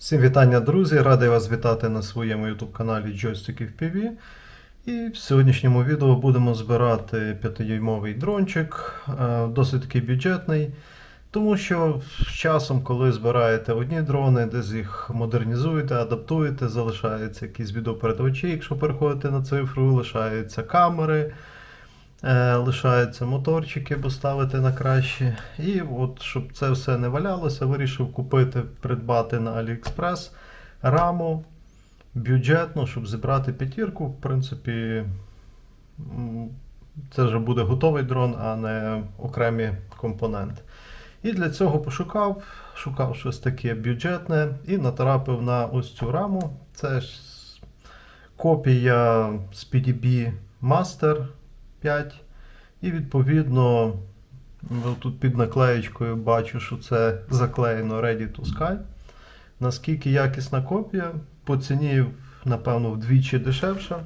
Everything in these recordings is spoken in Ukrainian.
Всім вітання, друзі! Радий вас вітати на своєму YouTube каналі Joystick FPV. І в сьогоднішньому відео будемо збирати 5-дюймовий дрончик, е, досить такий бюджетний. Тому що з часом, коли збираєте одні дрони, десь їх модернізуєте, адаптуєте, залишаються якісь відеопередавачі, якщо переходите на цифру, лишаються камери, лишаються моторчики, бо ставити на кращі. І от, щоб це все не валялося, вирішив купити, придбати на AliExpress раму бюджетну, щоб зібрати п'ятірку. В принципі, це вже буде готовий дрон, а не окремі компоненти. І для цього пошукав, шукав щось таке бюджетне і натрапив на ось цю раму. Це копія з PDB Master 5. І відповідно ну, тут під наклеєчкою бачу, що це заклеєно Ready to Sky. Наскільки якісна копія, по ціні, напевно, вдвічі дешевша.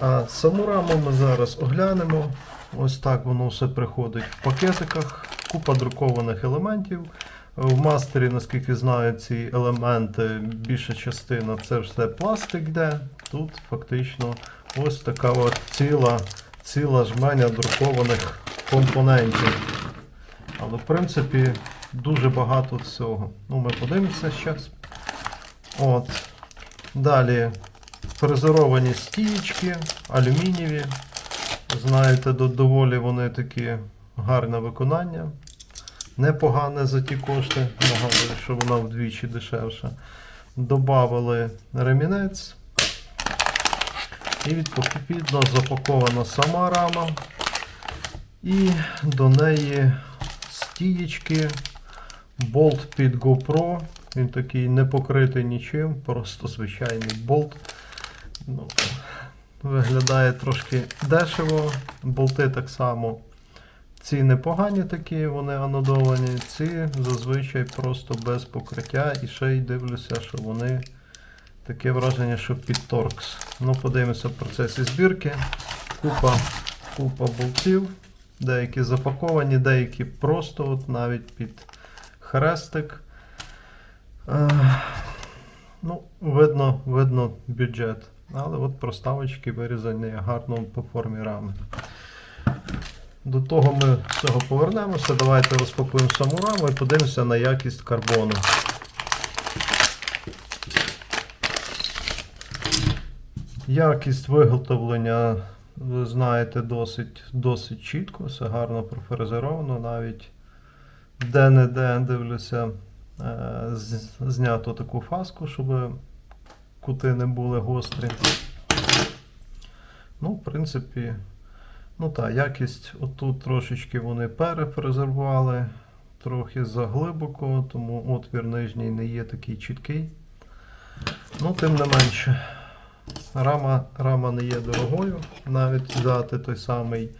А саму раму ми зараз оглянемо. Ось так воно все приходить в пакетиках, купа друкованих елементів. В мастері, наскільки знаю, ці елементи, більша частина це все пластик йде. Тут фактично ось така от ціла, ціла жменя друкованих компонентів. Але в принципі дуже багато всього. Ну, ми подивимося зараз. От. Далі фрезеровані стієчки, алюмінієві. Знаєте, доволі вони такі гарне виконання. Непогане за ті кошти. Нагадую, що вона вдвічі дешевша. Добавили ремінець. І відповідно запакована сама рама. І до неї стієчки, болт під GoPro. Він такий не покритий нічим, просто звичайний болт. Ну, виглядає трошки дешево. Болти так само. Ці непогані такі, вони анодовані, ці зазвичай просто без покриття. І ще й дивлюся, що вони таке враження, що під торкс. Ну, подивимося в процесі збірки. Купа, купа болтів. Деякі запаковані, деякі просто от навіть під хрестик. Е, ну, видно, видно бюджет. Але от проставочки вирізані гарно по формі рами. До того ми з цього повернемося. Давайте розпакуємо саму раму і подивимося на якість карбону. Якість виготовлення, ви знаєте, досить, досить чітко, все гарно профрезеровано, навіть де-не-де дивлюся, е, знято таку фаску, щоб кути не були гострі. Ну, в принципі, ну так, якість отут трошечки вони перефрезерували, трохи заглибоко, тому отвір нижній не є такий чіткий. Ну, тим не менше. Рама, рама не є дорогою. Навіть взяти той самий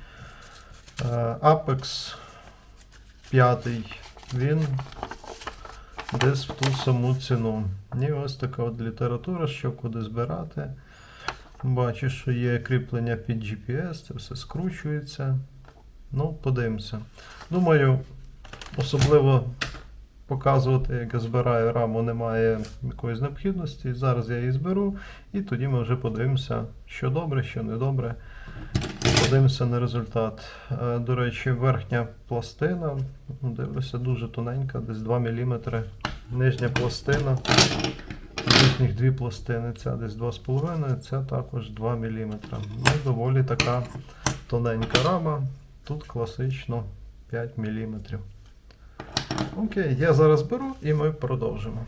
е, Apex 5, він десь в ту саму ціну. І ось така от література, що куди збирати. Бачу, що є кріплення під GPS, це все скручується. Ну, подивимося. Думаю, особливо показувати, як я збираю раму, немає якоїсь необхідності. Зараз я її зберу, і тоді ми вже подивимося, що добре, що не добре. Подивимося на результат. Е, До речі, верхня пластина, ну, дивлюся, дуже тоненька, десь 2 мм. Нижня пластина. Нижніх дві пластини, ця десь 2,5, ця також 2 мм. Ну, доволі така тоненька рама. Тут класично 5 мм. Окей, я зараз беру і ми продовжимо.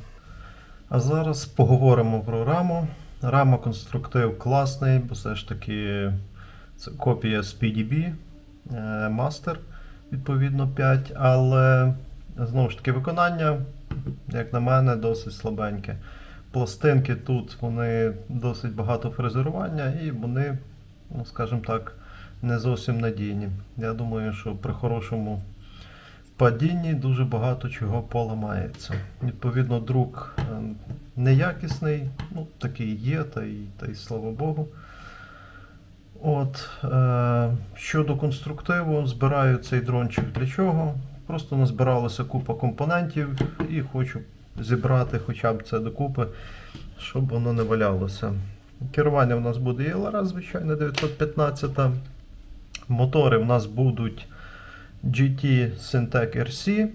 А зараз поговоримо про раму. Рама конструктив класний, бо все ж таки це копія з PDB е, Master, відповідно 5, але знову ж таки виконання, як на мене, досить слабеньке. Пластинки тут вони досить багато фрезерування і вони, ну, скажімо так, не зовсім надійні. Я думаю, що при хорошому падінні дуже багато чого поламається. Відповідно, друк е, неякісний, ну такий є, та й, та й слава Богу. От, е, щодо конструктиву, збираю цей дрончик для чого? Просто назбиралася купа компонентів і хочу зібрати хоча б це докупи, щоб воно не валялося. Керування в нас буде ЄЛР, звичайно, 915. Мотори в нас будуть GT Syntec RC.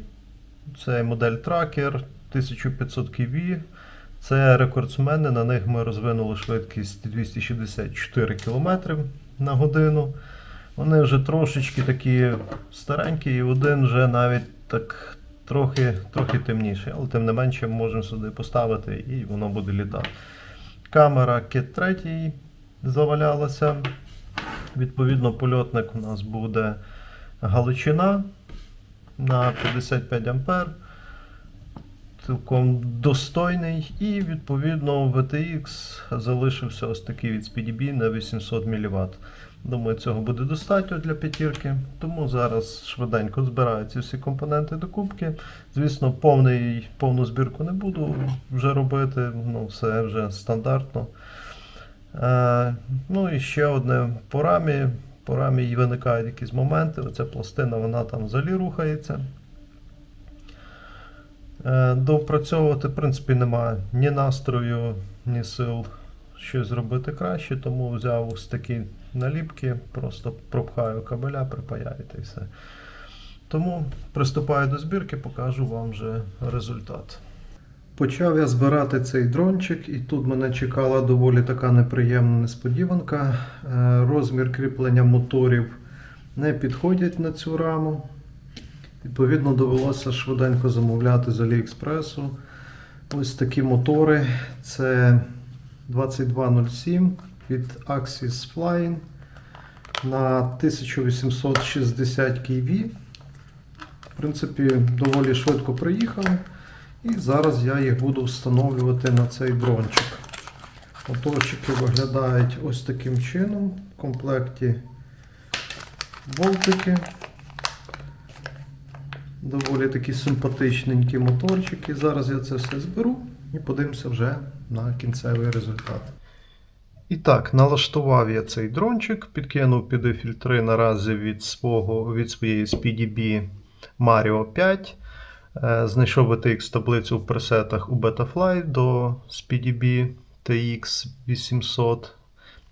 Це модель Tracker 1500 kV. Це рекордсмени. На них ми розвинули швидкість 264 км на годину. Вони вже трошечки такі старенькі, і один вже навіть так трохи, трохи темніший, але тим не менше можемо сюди поставити і воно буде літати. Камера Кит 3 завалялася. Відповідно, польотник у нас буде Галичина на 55 ампер. Цілком достойний. І відповідно VTX залишився ось такий від SpeedyB на 800 мВт. Думаю, цього буде достатньо для п'ятірки. Тому зараз швиденько збираю ці всі компоненти до кубки. Звісно, повний, повну збірку не буду вже робити, ну, все вже стандартно. Е, ну і ще одне по рамі. По рамі виникають якісь моменти. Оця пластина вона там взагалі рухається. Е, Допрацьовувати, в принципі, немає ні настрою, ні сил щось зробити краще, тому взяв ось такі наліпки, просто пропхаю кабеля, припаяю та й все. Тому приступаю до збірки, покажу вам вже результат. Почав я збирати цей дрончик, і тут мене чекала доволі така неприємна несподіванка. Е, Розмір кріплення моторів не підходять на цю раму. Відповідно, довелося швиденько замовляти з Аліекспресу. Ось такі мотори. Це 2207 від Axis Flying на 1860 kV. В принципі, доволі швидко приїхали. І зараз я їх буду встановлювати на цей дрончик. Моторчики виглядають ось таким чином. В комплекті болтики. Доволі такі симпатичненькі моторчики. Зараз я це все зберу і подивимося вже на кінцевий результат. І так, налаштував я цей дрончик, підкинув піди фільтри наразі від свого, від своєї SpeedyB Mario 5. Е, Знайшов BTX таблицю в пресетах у Betafly до SpeedyB TX 800.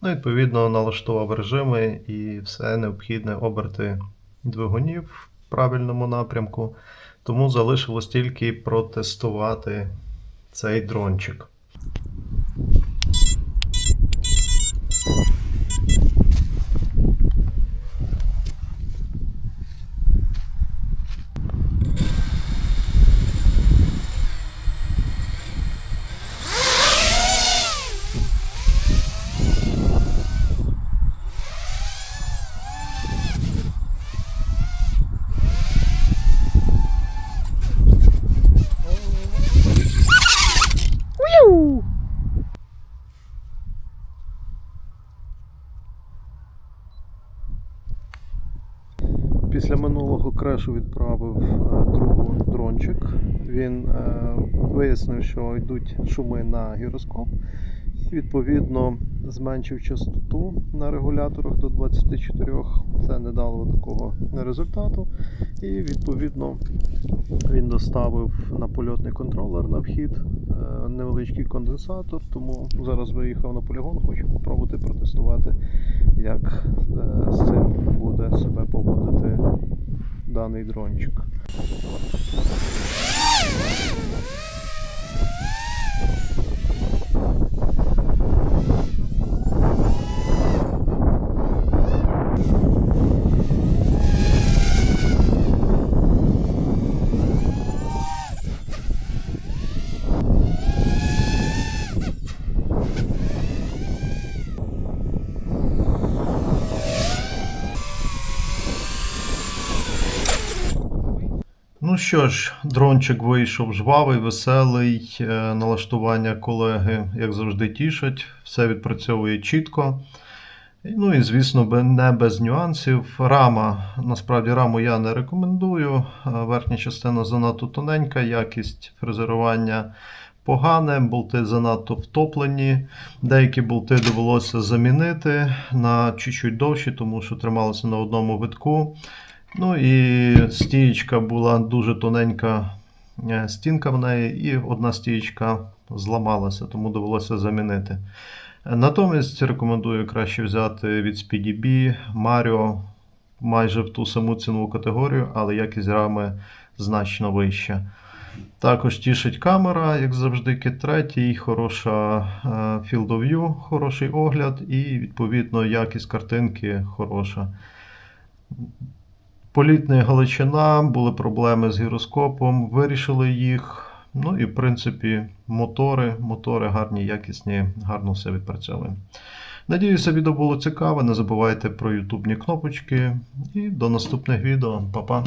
Ну, відповідно, налаштував режими і все необхідне оберти двигунів в правильному напрямку. Тому залишилось тільки протестувати цей дрончик. Після минулого крешу відправив е, другу дрончик. Він е, вияснив, що йдуть шуми на гіроскоп. Відповідно зменшив частоту на регуляторах до 24. Це не дало такого результату. І відповідно він доставив на польотний контролер на вхід невеличкий конденсатор. Тому зараз виїхав на полігон, хочу спробувати протестувати, як е, з цим буде себе поводити даний дрончик. Ну що ж, дрончик вийшов жвавий, веселий. е, Налаштування колеги, як завжди, тішать, все відпрацьовує чітко. Ну і звісно, не без нюансів. Рама, насправді раму я не рекомендую. Е, Верхня частина занадто тоненька, якість фрезерування погане, болти занадто втоплені. Деякі болти довелося замінити на чуть-чуть довші, тому що трималися на одному витку. Ну і стієчка була дуже тоненька е, стінка в неї, і одна стічка зламалася, тому довелося замінити. Натомість рекомендую краще взяти від SpeedyB Mario майже в ту саму цінову категорію, але якість рами значно вища. Також тішить камера, як завжди, кит 3, хороша е, Field of View, хороший огляд, і відповідно якість картинки хороша. Політна галичина, були проблеми з гіроскопом, вирішили їх. Ну і в принципі, мотори, мотори гарні, якісні, гарно все відпрацьовуємо. Надіюся, відео було цікаве. Не забувайте про ютубні кнопочки. І до наступних відео. Па-па!